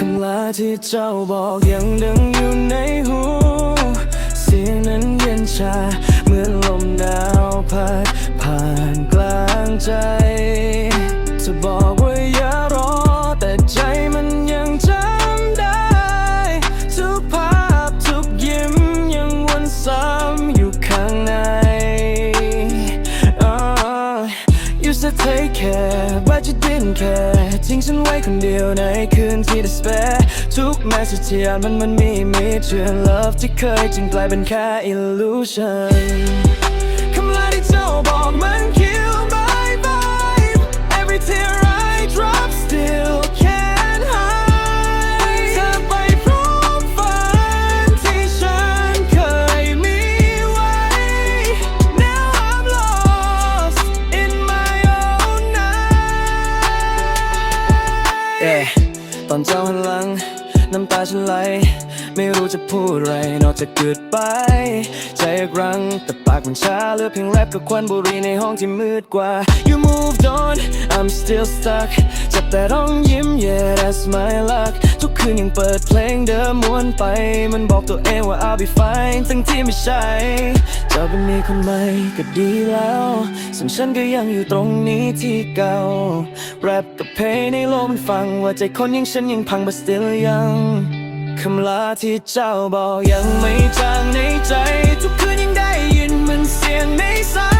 คำลาที่เจ้าบอกยังดังอยู่ในหู เสียงนั้นเย็นชา เหมือนลมหนาวพัดผ่านกลางใจ care but you didn't care ทิ้งฉันไว้คนเดียวในคืนที่ despair ทุกแมสเทียนมันมันมีมิดเชื่อ love ที่เคยจึงกลายเป็นแค่ illusion คำลาที่เจ้าบอกมัน เอตอนเจ้าหันหลัง น้ำตาฉันไหล ไม่รู้จะพูดอะไร นอกจาก goodbye ใจอยากรั้งแต่ปากมันช้าเหลือเพียงแรปกับควันบุหรี่ในห้องที่มืดกว่า You moved on I'm still stuck จับแต่ร้องยิ้ม yeah that's my luck คืนยังเปิดเพลงเดิมม้วนไป มันบอกตัวเองว่า I'll be fine ทั้งที่ไม่ใช่จะเป็นมีคนใหม่ก็ดีแล้ว ส่วนฉันก็ยังอยู่ตรงนี้ที่เก่า แรปกับเพลงในโลกมันฟังว่าใจคนยังฉันยังพัง but still ยังคำลาที่เจ้าบอกยังไม่จางในใจ ทุกคืนยังได้ยินมันเสียงในสาย